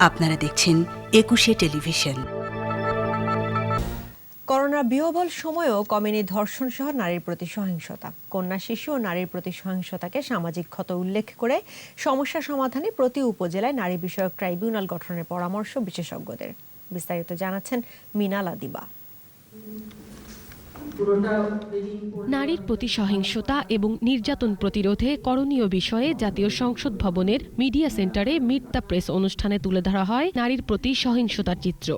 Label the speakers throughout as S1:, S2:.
S1: আপনারা দেখছেন একুশে টেলিভিশন।
S2: করোনা বিহবল সময়েও কমেনি ধর্ষণ সহ নারীর প্রতি সহিংসতা। কন্যা শিশু ও নারীর প্রতি সহিংসতাকে সামাজিক ক্ষত উল্লেখ করে সমস্যা সমাধানে প্রতি উপজেলায় নারী বিষয়ক ট্রাইব্যুনাল গঠনের পরামর্শ বিশেষজ্ঞদের। বিস্তারিত জানাচ্ছেন মিনাল আদিবা
S3: নারীর প্রতি সহিংসতা এবং নির্যাতন প্রতিরোধে করণীয় বিষয়ে জাতীয় সংসদ ভবনের মিডিয়া সেন্টারে মিট দ্য প্রেস অনুষ্ঠানে তুলে ধরা হয় নারীর প্রতি সহিংসতার চিত্র।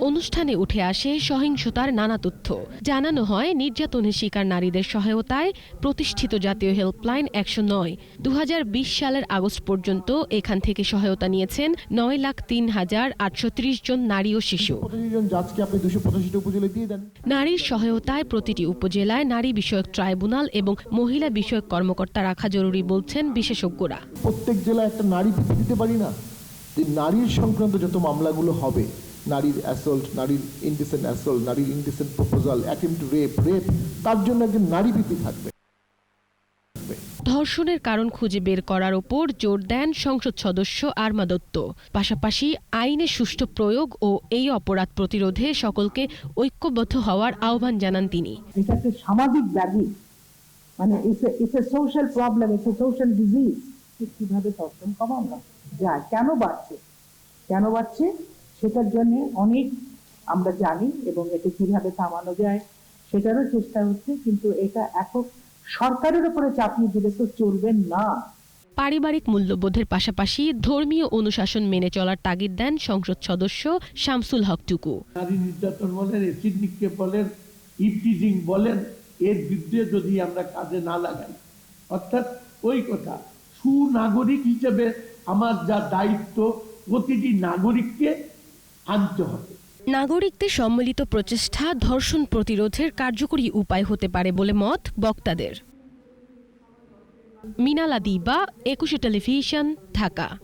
S3: অনুষ্ঠানে উঠে আসে সহিংসতার নানা তথ্য। জানানো হয় নির্যাতনের শিকার নারীদের সহায়তায় প্রতিষ্ঠিত জাতীয় হেল্পলাইন একশো নয়। দু সালের আগস্ট পর্যন্ত এখান থেকে সহায়তা নিয়েছেন নয় লাখ তিন হাজার আটশো ত্রিশ জন নারী ও শিশু। নারীর সহায়তায় প্রতিটি উপজেলায় নারী বিষয়ক ট্রাইব্যুনাল এবং মহিলা বিষয়ক কর্মকর্তা রাখা জরুরি বলছেন বিশেষজ্ঞরা।
S4: প্রত্যেক জেলায় একটা নারী দিতে পারি না? যে নারীর সংক্রান্ত যত মামলাগুলো হবে নারীর অ্যাসল্ট নারীর ইনডিসেন্ট অ্যাসল্ট নারীর indecent proposal attempt rape rape তার জন্য একজন নারী পিপি থাকবে।
S3: ধর্ষণের কারণ খুঁজে বের করার ওপর জোর দেন সংসদ সদস্য আরমা দত্ত। পাশাপাশি আইনের সুষ্ঠু প্রয়োগ ও এই অপরাধ প্রতিরোধে সকলকে ঐক্যবদ্ধ হওয়ার আহ্বান জানান তিনি।
S5: এটা একটা সামাজিক ব্যাধি মানে it's a social problem it's a social disease কীভাবে ধর্ষণ কমানো যায়? কেন বাড়ছে? কেন বাড়ছে? সেটার জন্য অনেক আমরা জানি এবং এটা কীভাবে থামানো যায় সেটারও চেষ্টা হচ্ছে কিন্তু এটা একক সরকারের উপরে চাপিয়ে দিলে তো চলবে না।
S3: পারিবারিক মূল্যবোধের পাশাপাশি ধর্মীয় অনুশাসন মেনে চলার তাগিদ দেন সংসদ সদস্য শামসুল হক টুকু।
S6: নারী নির্যাতন বলেন এসিড নিক্ষেপ বলেন ইপটিজিং বলেন এর বিরুদ্ধে যদি আমরা কাজে না লাগাই। অর্থাৎ ওই কথা সুনাগরিক হিসেবে আমার যা দায়িত্ব প্রতিটি নাগরিককে আনতে হবে।
S3: নাগরিকদের সম্মিলিত প্রচেষ্টা ধর্ষণ প্রতিরোধের কার্যকরী উপায় হতে পারে বলে মত বক্তাদের। মিনালা দিবা, একুশে টেলিভিশন, ঢাকা।